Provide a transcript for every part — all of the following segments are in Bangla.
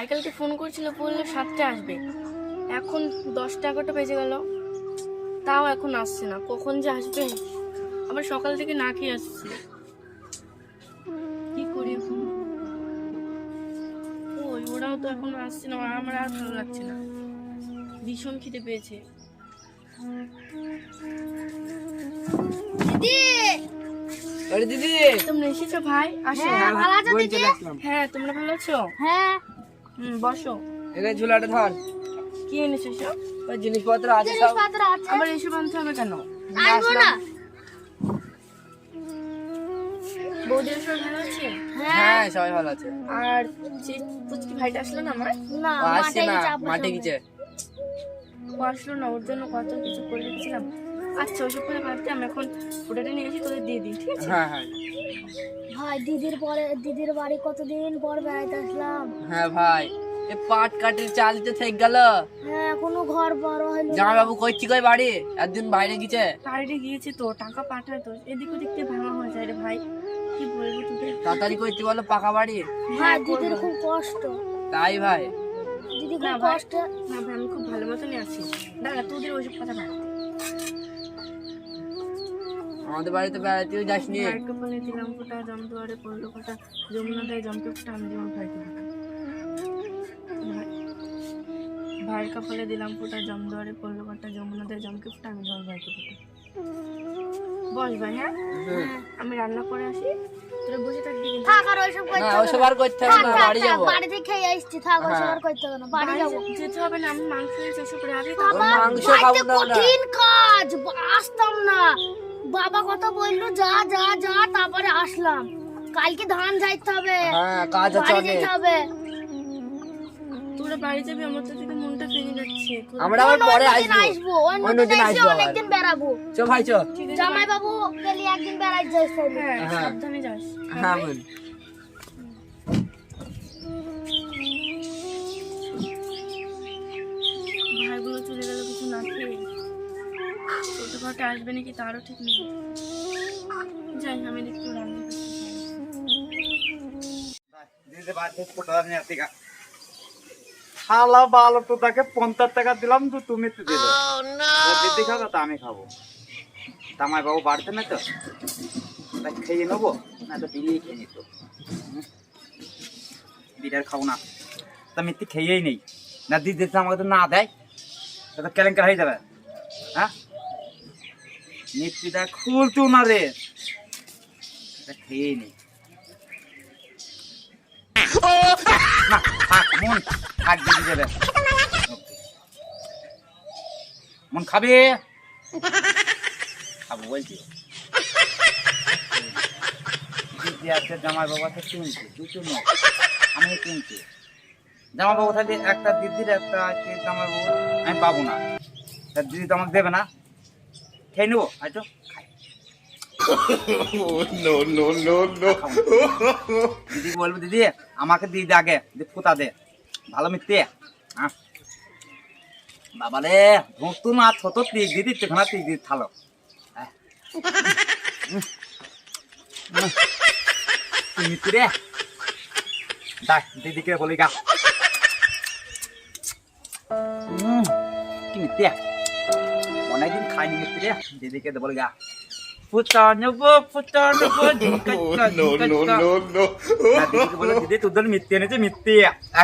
ভাইকালকে ফোন করছিল বলল সাতটা আসবে। এখন দশটা এগারোটা বেজে গেল। তাও এখন আসছে না। কখন যে আসবে? আবার সকাল থেকে না খেয়ে আসছে। কি করি এখন? ওই ওরাও তো এখন আসছে না। আমার আর ভালো লাগছে না। ভীষণ খিদে পেয়েছে। দিদি! আরে দিদি! তোমরা এসেছ ভাই? আসো। হ্যাঁ হ্যাঁ তোমরা ভালো আছো? হ্যাঁ। হুম বসো। এখানে ঝুলাটা ধর। কি এনেছো এসব? ওই জিনিসপত্র আছে সব। জিনিসপত্র আছে। আবার এসব আনতে হবে কেন? আসব না। বৌদি সব ভালো আছে? হ্যাঁ। সবাই ভালো আছে। আর যে পুচকি ভাইটা আসলো না আমার? না মাঠে গেছে মাঠে গেছে আসলো না ওর জন্য কত কিছু করে রেখেছিলাম আচ্ছা ওসব করে ভাবতে আমি এখন ওটাটা নিয়ে এসে তোদের দিয়ে দিই ঠিক আছে? হ্যাঁ হ্যাঁ। ভাই দিদির পরে দিদির বাড়ি কতদিন পর বেড়াইতে আসলাম? হ্যাঁ ভাই। এ পাট কাটির চালতে থেকে গেল। হ্যাঁ এখনও ঘর বড় হয়নি। জামা বাবু করছি কই বাড়ি? একদিন বাইরে গেছে বাইরে গিয়েছে তো টাকা পাঠায় তো এদিক ওদিক থেকে ভাঙা হয়ে যায় রে ভাই। কি বলব তোকে তাড়াতাড়ি করছি বলো পাকা বাড়ি? হ্যাঁ দিদির খুব কষ্ট। তাই ভাই। দিদি না খুব ভাই। কষ্ট। না ভাই আমি খুব ভালো মতনই আছি। দাঁড়া তোদের ওইসব কথা ভাব আমাদের বাড়িতে বেড়াতেও যাসনি? ভাইয়ের কপালে দিলাম ফোটা জম দুয়ারে পড়ল ফোটা যমুনা জমকে ফোটা আমি যেমন ভাই- ভাইয়ের কপালে দিলাম ফোটা জম দুয়ারে পড়ল ফোটা যমুনা জমকে ফোটা আমি যেমন ভাইকে ফোটা বস ভাই হ্যাঁ? আমি রান্না করে আসি। তোরা বসে থাকবি থাক আর ওইসব করতে হবে ওসব আর করতে হবে না বাড়ি থাক, যাব। বাড়িতে খেয়ে আসছি থাক ওইসব আর করতে হবে না বাড়ি বাড়ি যেতে হবে না আমি মাংস ওসব করে ওর মাংস খাব না কঠিন কাজ আসতাম না। বাবা কথা বলল যা যা যা তারপরে আসলাম। কালকে ধান যাইতে হবে। হ্যাঁ কাজ আছে বাড়ি অনেক। যেতে হবে। তোরা বাড়ি যাবি আমার তো দিকে মনটা ভেঙে যাচ্ছে। আমরা আবার পরে আসব। আসব অন্যদিন অন্যদিন আসব আসব অনেকদিন বেড়াবো। চো ভাই চো জামাই বাবু গেলি একদিন বেড়াই হ্যাঁ হ্যাঁ। সাবধানে যাস। হ্যাঁ আসবে নাকি তারও ঠিক নেই। যাই আমি রান্না চাই। শালা তো তাকে পঞ্চাশ টাকা দিলাম তো তুমি তো দিলে। দিদি খাবে তা আমি খাব। তামাই বাবু বাড়তে না তো? তাই খেয়ে নেব না তো খেয়ে নিত। হুম। বিড়ি খাব না। তা মিথ্যে খেয়েই নেই। না দিদি তো আমাকে তো না দেয় তা তো কেলেঙ্কার হয়ে যাবে। হ্যাঁ? মিথ্যিটা খুলতো না রে। খেয়েই নেই মন খাবে? খাব বলছি। আছে, জামাই বাবা তো কিনছে দুটো নয় আমি কিনছি জামা বাবু থাকলে একটা দিদির, একটা আছে, জামাই বাবু। আমি পাবো না। দিদি তো আমাকে দেবে না। খেয়ে নেব হয়তো দিদি বলব দিদি আমাকে দিয়ে দে আগে ফুটা দে। ভালো মিথ্যে হ্যাঁ বাবা রে ধুঁকতু না ছোট তিক দিদি সেখানে তিক দিদি থালো। হ্যাঁ। রে। দেখ দিদিকে বলি গা। উম, কি মিথ্যে অনেকদিন খাইনি মিথ্যে রে দিদিকে বলি গা দিদি তোদের মিথ্যে এনেছে মিথ্যে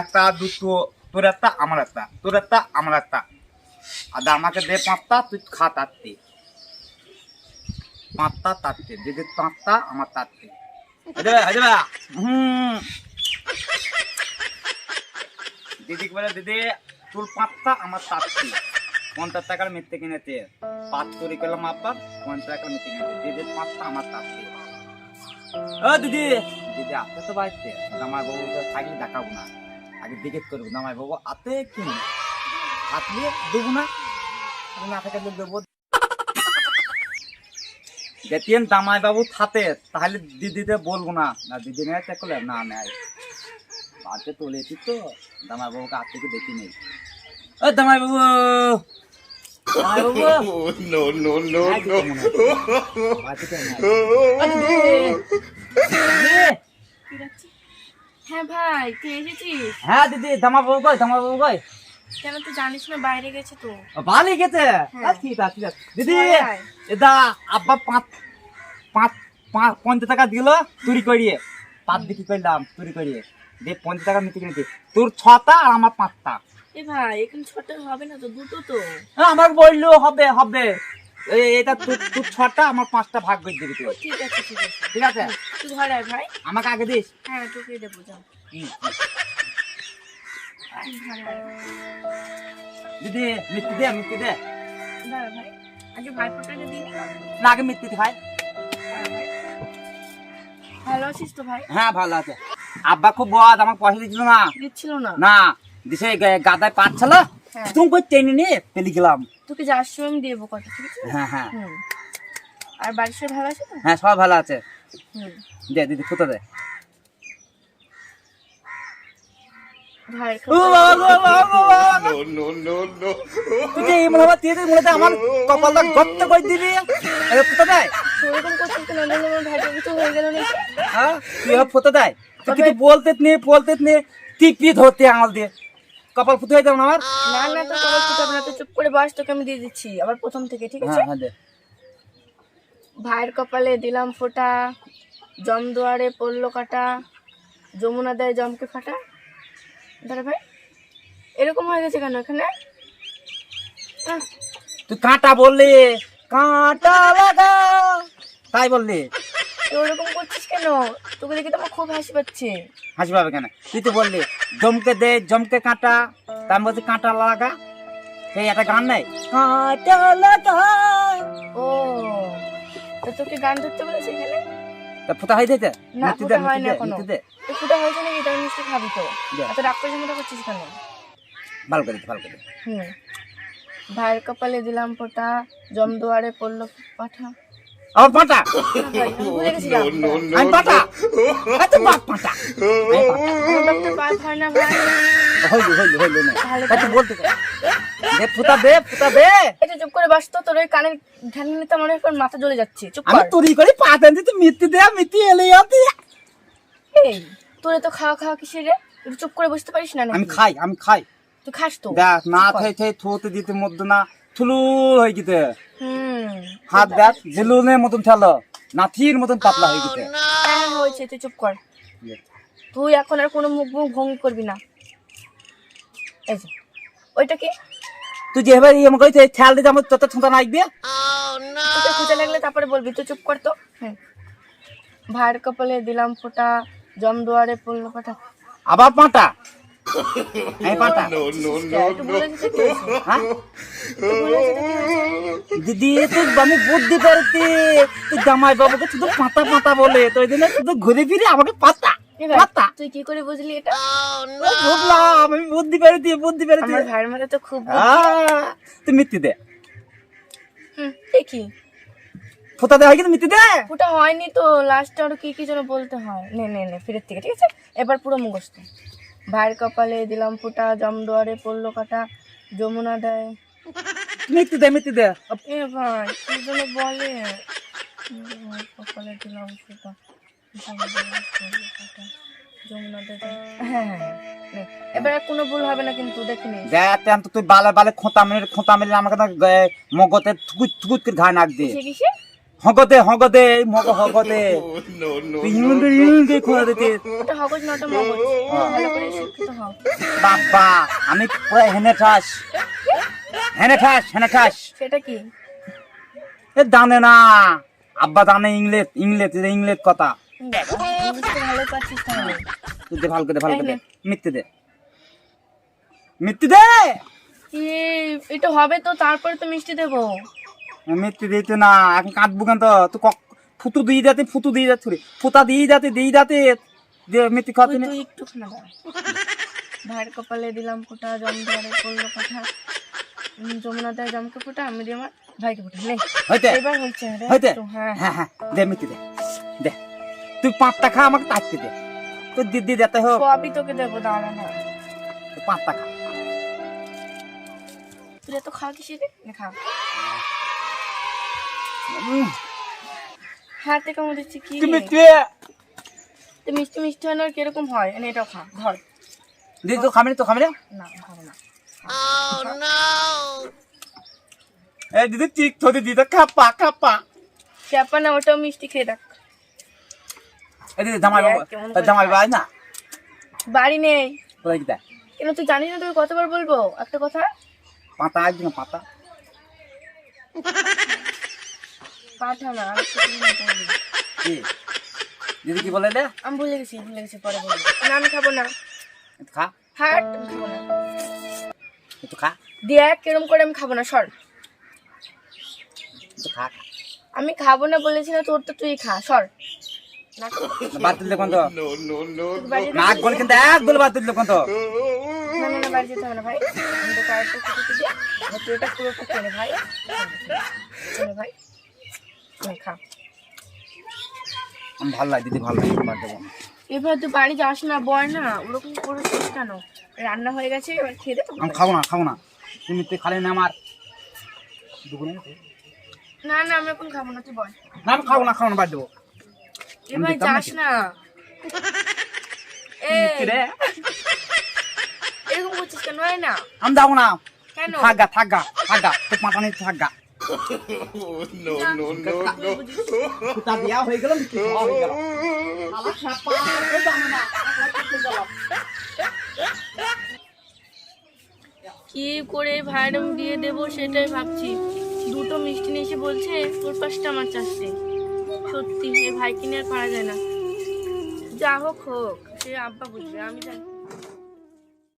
একটা দুটো তোর একটা আমার একটা তোর একটা আমার একটা আর আমাকে দে পাঁচটা তুই খা তারতে পাঁচটা তারতে দিদির পাঁচটা আমার তারতে হুম দিদিকে বলে দিদি তোর পাঁচটা আমার তারতে পঞ্চাশ টাকার মিথ্যে কিনেছে। পাঁচ চুরি করলাম আব্বা পঞ্চাশ টাকার মিথ্যে কিনেছে। দিদির পাঁচটা আমার ও দিদি দিদি আপনি তো বাড়িতে। জামাই বাবু তো থাকলে দেখাবো না। আগে জিজ্ঞেস করব, জামাই বাবু আতে কি থাকলে দেবো না? না থাকলে দেবো। দেখেন জামাই বাবু থাতে তাহলে দিদিতে বলব না। না, দিদি নেয় চেক করলে না নেয়। বাড়িতে তুলেছি তো। জামাই বাবুকে থেকে দেখি নেই। ও জামাই বাবু! no, no, no, no. রাখছি হ্যাঁ ভাই তুই এসেছিস? হ্যাঁ দিদি জামা বাবু কই জামা বাবু কই? কেন তুই জানিস না বাইরে গেছে তো। ভালো গেছে? ঠিক আছে দিদি চলে এটা আব্বা পাঁচ পাঁচ পাঁচ পঞ্চাশ টাকা দিল চুরি করিয়ে। পাঁচ বিক্রি করলাম চুরি করিয়ে। দিয়ে পঞ্চাশ টাকা মিটি কিনেছি তোর ছটা আর আমার পাঁচটা। এ ভাই এখানে ছোট হবে না তো দুটো তো। হ্যাঁ, আমার বলল হবে হবে। এটা ছটা আমার পাঁচটা ভাগ করে দিবি তুই। ঠিক আছে ঠিক আছে। ঠিক আছে? তুই ঘরে ভাই। আমাকে আগে দিস। হ্যাঁ তোকে দেবো যাও। দিদি মিষ্টি দে মিষ্টি দে। ভাই আগে না আগে মিষ্টি খাই ভাই। ভালো আছিস তো ভাই? হ্যাঁ ভালো আছে। আব্বা খুব বদ আমাকে পয়সা দিচ্ছিল না। দিচ্ছিল না? না। দিছে গাদায় পাচ্ছিল হ্যাঁ। তুমি কই টেনে নিয়ে পেলি গেলাম। তোকে যাওয়ার সময় আমি দেবো কত ঠিক আছে? হ্যাঁ হ্যাঁ। আর বাড়ির সবাই ভালো আছে তো? হ্যাঁ সব ভালো আছে। দে দিদি ফুটো দে। আমার কপালটা গর্ত করে দিবি। ফুটো দেয় হয়ে ফুটো দেয় তুই বলতে নে বলতে নে টিপি ধরতে আঙুল দিয়ে। কপাল ফুটো যাবে না আমার? না না তো কিছু হবে না তো চুপ করে বাস তোকে আমি দিয়ে দিচ্ছি আবার প্রথম থেকে ঠিক আছে? হ্যাঁ হ্যাঁ দে। ভাইয়ের কপালে দিলাম ফোঁটা জম দুয়ারে পড়ল কাটা যমুনা দেয় জমকে ফাটা। দাঁড়া ভাই এরকম হয়ে গেছে কেন এখানে? তুই কাঁটা বললি কাঁটা লাগা। তাই বললি? তুই ওরকম করছিস কেন? তোকে দেখে তো আমার খুব হাসি পাচ্ছে। হাসি পাবে কেন? তুই তো বললি জমকে দে জমকে কাঁটা। তার মধ্যে কাঁটা লাগা? সেই একটা গান নাই? কাঁটা লাগা ও তো তোকে গান ধরতে বলেছে এখানে? তা ফুটা হয়ে যেতে? না, ফোঁটা মিষ্টি দে এখনও। তো ফুটা হয়েছে নাকি? তাই মিষ্টি খাবি তো। এত রাগ করে মতো করছিস কেন? ভালো করে দে, ভালো করে হুম। ভাইয়ের কপালে দিলাম ফোঁটা জম দুয়ারে পড়ল পাঠা। আমার পাঁটা। আমি ভুলে গেছিলাম আমি পাঁটা। এত বাপ পাঁটা। আমি পাঁটা। আমার বাপটা পাঁচ না ভাই হইল হইল হইল না। ভালো তা তুই বলতে দে দে ফুটা দে ফুটা দে। এটা চুপ করে বাস তো তোর ওই কানের ধ্যান নিতে আমার এখন মাথা জ্বলে যাচ্ছে। চুপ আমি কর। তৈরি করে পাতা দিতে মিষ্টি দে মিষ্টি এলে আতি। এই তোর তো খাওয়া খাওয়া কিসের রে? চুপ করে বসতে পারিস না আমি খাই আমি খাই। তুই খাস তো। দেখ না থাই থুতে দিতে মধ্যে না। থুলু হয়ে গেছে হাত দেখ মতন ঠেলো নাথির মতন পাতলা হয়ে হ্যাঁ হয়েছে তুই চুপ কর তুই এখন আর কোনো মুখ মুখ ভঙ্গি করবি না। এই যে ওইটা কি? তুই যেভাবে ইয়ে কইতে খেয়াল দিতে আমার তত ছুঁতা নাইবে তোকে খুঁজে লাগলে তারপরে বলবি তুই চুপ কর তো। হ্যাঁ ভাইয়ের কপালে দিলাম ফোঁটা জম দুয়ারে পড়ল পাঠা আবার পাঁটা। এই? হ্যাঁ? দিদি তুই আমি বুদ্ধি পারতি তুই জামাই বাবুকে শুধু পাতা পাতা বলে তো ওই জন্য শুধু ঘুরে ফিরে আমাকে পাতা পাতা। তুই কি করে বুঝলি এটা? বুঝলাম আমি বুদ্ধি আমার ভাইয়ের মধ্যে তো খুব তুই মিথ্যে দে। হুম কি? ফোতা হয় কিন্তু মিথ্যে দে? ওটা হয়নি তো লাস্টে আরও কি কি যেন বলতে হয়। নে নে নে ফিরের থেকে ঠিক আছে? এবার পুরো মুখস্থ। ভাইয়ের কপালে দিলাম ফুটা জমদুয়ারে পড়ল কাটা যমুনা দেয় মিথ্যে দে মিথ্যে দে। এ ভাই কি যেন বলে। কপালে দিলাম ফুটা দেয় হ্যাঁ হ্যাঁ হ্যাঁ। এবার কোনো ভুল হবে না কিন্তু দেখিনি তুই বালে বালে খোঁতা মেরে খোঁতা মেরে আমাকে মগতে থুকুত থুকুত করে ঘায় নাক দে। হগদে হগদে মগ তুই ইংরেজি ইংরেজি খোঁড়া দিতে। হগজ না মগজ। ভালো করে শিক্ষিত হও। বাবা আমি পুরো হেনে ঠাস। হেনে ঠাস হেনে ঠাস। সেটা কি? এ জানে না। আব্বা জানে ইংলিশ ইংলিশ ইংলিশ কথা। দে ভালো করে দে, ভালো করে দে। মিথ্যে দে। মিথ্যে দে! এটা হবে তো তারপরে তো মিষ্টি দেবো। মিথ্যে দিতে না এখন কাঁদবো কেন তো? তুই কক- ফুতু দিয়ে যাতে ফুতু দিয়ে যাচ্ছে ফুতা দিয়ে যাতে দিয়ে যাতে। যে মিথ্যে খাতে তুই না একটু ভাইয়ের কপালে দিলাম ফোটা জম ধরে পড়ল কথা। উম, যমুনা দেয় জমকে ফোটা আমি দিয়ে আমার ভাইকে ফোটা। নেই হইতে। এবার হচ্ছে রে, হইতে। হ্যাঁ। হ্যাঁ হ্যাঁ। দে মিথ্যে দে। দে। তুই পাঁচটা খা আমাকে তাকতে দে। তুই দিদি দিতে হোক। সবই তোকে দেবো দাঁড়া না তুই পাঁচটা খা। তুই এত খাওয়া কিসে রে? নে খা। হাতে কেমন দিচ্ছি কি তুই রে? তো মিষ্টি মিষ্টি হয় না আর কীরকম হয়? এনে এটাও খা ধর। দিদি তো খাবি না তো খাবি না? না খাব না। এই দিদি ঠিক তো দিদি তো খাপা খাপা। ক্যাপা না ওটাও মিষ্টি খেয়ে দেখ। এই দিদি জামাই বাবা জামাই বাবা না? বাড়ি নেই। কোথায় দেয় কেন তুই জানিস না তোকে কতবার বলব? একটা কথা? পাতা একদিন পাতা। আর। কি? দিদি কি বলে আমি ভুলে গেছি ভুলে গেছি পরে বলব। না আমি খাব না। খা। হাট খাব না। একটু খা। দেখ কেরম করে আমি খাব না সর। খা। আমি খাব না বলেছি না তোর তো তুই খা সর। না বাদ তো। বাড়ি যেতে নাক বলে কিন্তু তো। বাড়ি হবে না ভাই। আমি তো ভাই ভাই। খা ভালো লাগে দিদি ভালো লাগে দেবো। এবার তুই বাড়ি যাস না বয় না ওরকম করেছিস কেন? রান্না হয়ে গেছে এবার খেয়ে দে তখন আমি খাব না খাব না। তুমি তুই খালি না আমার। না না আমি এখন খাব না তুই বল। না আমি খাব না খাব না বাদ দেবো। এবার যাস না? এরকম করছিস কেন? হয় না। আমি যাব না। কেন? থাকগা থাকগা থাকগা তোর কুতা বিয়া হয়ে গেল কি খাওয়া হয়ে গেল। শালা সাপা, জানে না, একলা করতে গেল। কি করে ভাইয়ের আমি বিয়ে দেবো সেটাই ভাবছি। দুটো মিষ্টি নিয়ে এসে বলছে তোর পাশটা আমার চাষতে সত্যি এ ভাই কিনে আর পারা যায় না। যা হোক হোক সে আব্বা বুঝবে আমি জানি।